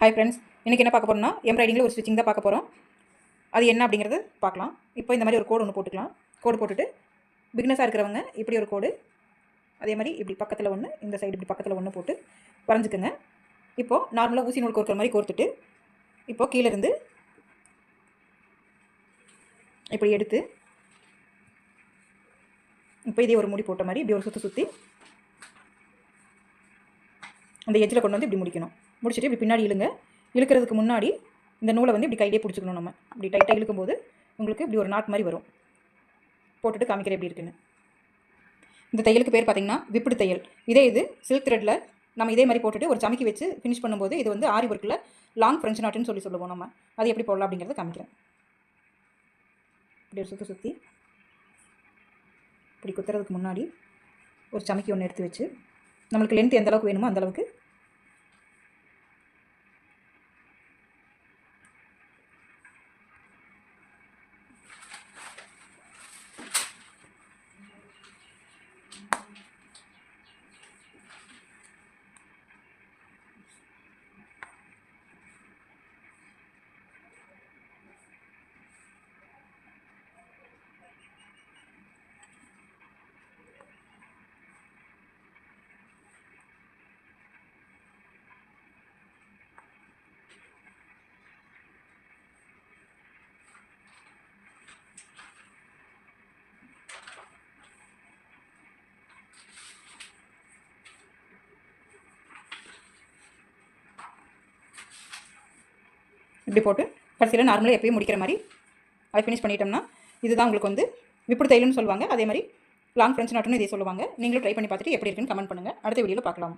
Hi friends இன்றைக்கி என்ன பார்க்க போகிறோம்னா எம்ப்ராய்டிங்கில் ஒரு ஸ்டிச்சிங் தான் பார்க்க போகிறோம் அது என்ன அப்படிங்கிறது பார்க்கலாம். இப்போ இந்த மாதிரி ஒரு கோடு ஒன்று போட்டுக்கலாம். கோடு போட்டுட்டு பிக்னஸாக இருக்கிறவங்க இப்படி ஒரு கோடு அதே மாதிரி இப்படி பக்கத்தில் ஒன்று இந்த சைடு இப்படி பக்கத்தில் ஒன்று போட்டு வரைஞ்சிக்கோங்க. இப்போது நார்மலாக ஊசி நூல் கோர்க்குற மாதிரி கோர்த்துட்டு இப்போது கீழேருந்து இப்படி எடுத்து இப்போ இதே ஒரு முடி போட்ட மாதிரி இப்படி ஒரு சுற்றி சுற்றி அந்த எஜ்ஜில் கொண்டு வந்து இப்படி முடிக்கணும். முடிச்சுட்டு இப்படி பின்னாடி இழுங்க. இழுக்கிறதுக்கு முன்னாடி இந்த நூலை வந்து இப்படி கையிலே பிடிச்சிக்கணும் நம்ம. இப்படி டைட்டாக இழுக்கும்போது உங்களுக்கு இப்படி ஒரு நாட் மாதிரி வரும். போட்டுட்டு காமிக்கிறேன் எப்படி இருக்குன்னு. இந்த தையலுக்கு பேர் பார்த்திங்கன்னா விப்பிடு தையல். இதே இது சில்க் த்ரெட்டில் நம்ம இதே மாதிரி போட்டுட்டு ஒரு சமைக்கி வச்சு ஃபினிஷ் பண்ணும்போது இது வந்து ஆரி ஒர்க்கில் லாங் ஃப்ரெஞ்ச் நாட்டுன்னு சொல்லி சொல்லுவோம் நம்ம. அது எப்படி போடலாம் அப்படிங்கிறத காமிக்கிறேன். இப்படி ஒரு சுற்றி சுற்றி இப்படி குத்துறதுக்கு முன்னாடி ஒரு சமைக்கி ஒன்று எடுத்து வச்சு நம்மளுக்கு லென்த் எந்த அளவுக்கு வேணுமோ அந்த இப்படி போட்டு கடைசியில் நார்மலாக எப்பயும் முடிக்கிற மாதிரி அதை ஃபினிஷ் பண்ணிட்டோம்னா இதுதான் உங்களுக்கு வந்து விப்புடு தையல்னு சொல்லுவாங்க. அதே மாதிரி லாங் ஃப்ரெண்ட்ஸ் நாட்டுன்னு இதே சொல்லுவாங்க. நீங்களும் ட்ரை பண்ணி பார்த்துட்டு எப்படி இருக்குன்னு கமெண்ட் பண்ணுங்கள் அடுத்த வீடியோவில் பார்க்கலாம்.